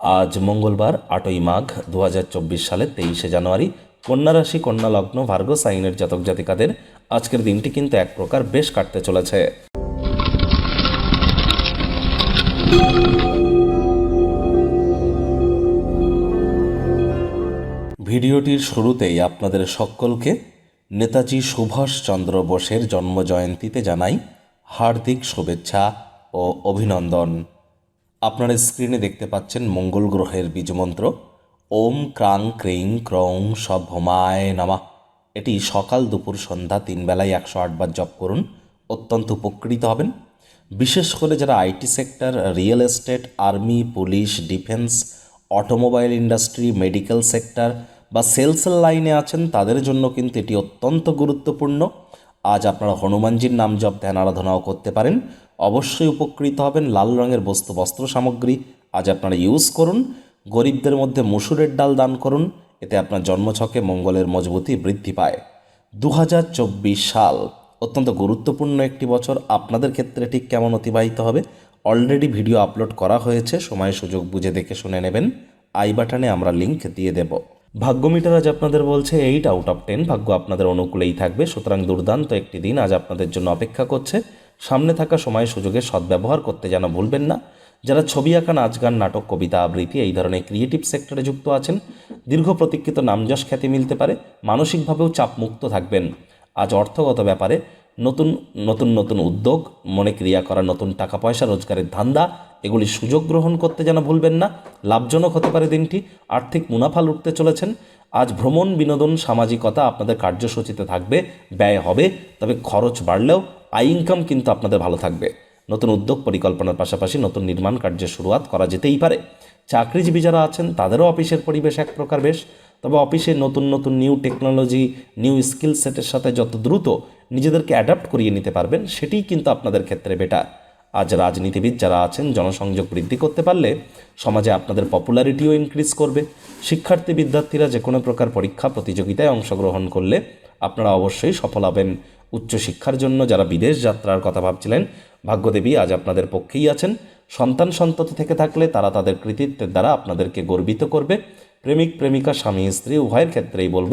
আজ মঙ্গলবার, আটই মাঘ দু হাজার চব্বিশ সালের তেইশে জানুয়ারি। কন্যা রাশি, কন্যা লগ্ন, ভার্গ সাইনের জাতক জাতিকাদের আজকের দিনটি কিন্তু এক প্রকার বেশ কাটতে চলেছে। ভিডিওটির শুরুতেই আপনাদের সকলকে নেতাজি সুভাষচন্দ্র বোসের জন্মজয়ন্তীতে জানাই হার্দিক শুভেচ্ছা ও অভিনন্দন। আপনারা স্ক্রিনে দেখতে পাচ্ছেন মঙ্গল গ্রহের বীজমন্ত্র। ওম ক্রাং ক্রিং ক্রং সভমায় নামা। এটি সকাল দুপুর সন্ধ্যা তিন বেলায় একশো আটবার জপ করুন, অত্যন্ত উপকৃত হবেন। বিশেষ করে যারা IT sector, real estate, army, police, defence, automobile industry, medical sector বা সেলসের লাইনে আছেন, তাদের জন্য কিন্তু এটি অত্যন্ত গুরুত্বপূর্ণ। আজ আপনারা হনুমানজির নাম জপ, ধ্যান, আরাধনাও করতে পারেন। অবশ্যই উপকৃত হবেন লাল রঙের বস্তু, বস্ত্র সামগ্রী। আজ আপনারা ইউজ করুন। গরিবদের মধ্যে মসুরের ডাল দান করুন। এতে আপনার জন্মছকে মঙ্গলের মজবুতি বৃদ্ধি পায়। দু হাজার চব্বিশ সাল, অত্যন্ত গুরুত্বপূর্ণ একটি বছর। আপনাদের ক্ষেত্রে ঠিক কেমন অতিবাহিত হবে? অলরেডি ভিডিও আপলোড করা হয়েছে। সময় সুযোগ বুঝে দেখে শুনে নেবেন। আই বাটনে আমরা লিংক দিয়ে দেব। ভাগ্য মিটার আজ আপনাদের বলছে এইট আউট অফ টেন ভাগ্য আপনাদের অনুকূলেই থাকবে। সুতরাং দুর্দান্ত একটি দিন আজ আপনাদের জন্য অপেক্ষা করছে। সামনে থাকা সময় সুযোগে সদ্ব্যবহার করতে যেন ভুলবেন না। যারা ছবি আঁকা নাচ গান, নাটক, কবিতা, আবৃত্তি, এই ধরনের ক্রিয়েটিভ সেক্টরে যুক্ত আছেন, দীর্ঘ প্রতীক্ষিত নামযশ খ্যাতি মিলতে পারে। মানসিকভাবেও চাপমুক্ত থাকবেন। আজ অর্থগত ব্যাপারে নতুন নতুন নতুন উদ্যোগ, মনে ক্রিয়া করা, নতুন টাকা পয়সা, রোজগারের ধান্দা, এগুলি সুযোগ গ্রহণ করতে যেন ভুলবেন না, লাভজনক হতে পারে দিনটি, আর্থিক মুনাফা লুটতে চলেছেন, আজ ভ্রমণ, বিনোদন, সামাজিকতা আপনাদের কার্যসূচিতে থাকবে, ব্যয় হবে, তবে খরচ বাড়লেও আয় ইনকাম কিন্তু আপনাদের ভালো থাকবে। নতুন উদ্যোগ পরিকল্পনার পাশাপাশি নতুন নির্মাণ কার্যের শুরুয়াত করা যেতেই পারে। চাকরিজীবী যারা আছেন, তাদেরও অফিসের পরিবেশ এক প্রকার বেশ, তবে অফিসে নতুন নতুন নিউ টেকনোলজি নিউ স্কিল সেটের সাথে যত দ্রুত নিজেদেরকে অ্যাডাপ্ট করিয়ে নিতে পারবেন, সেটিই কিন্তু আপনাদের ক্ষেত্রে বেটার আজ রাজনীতিবিদ যারা আছেন, জনসংযোগ বৃদ্ধি করতে পারলে সমাজে আপনাদের পপুলারিটিও ইনক্রিজ করবে। শিক্ষার্থী, বিদ্যার্থীরা যে কোনো প্রকার পরীক্ষা, প্রতিযোগিতায় অংশগ্রহণ করলে আপনারা অবশ্যই সফল হবেন। উচ্চশিক্ষার জন্য যারা বিদেশ যাত্রার কথা ভাবছিলেন, ভাগ্যদেবী আজ আপনাদের পক্ষেই আছেন। সন্তান সন্ততি থেকে থাকলে তারা তাদের কৃতিত্বের দ্বারা আপনাদেরকে গর্বিত করবে। প্রেমিক, প্রেমিকা, স্বামী, স্ত্রী, উভয়ের ক্ষেত্রেই বলব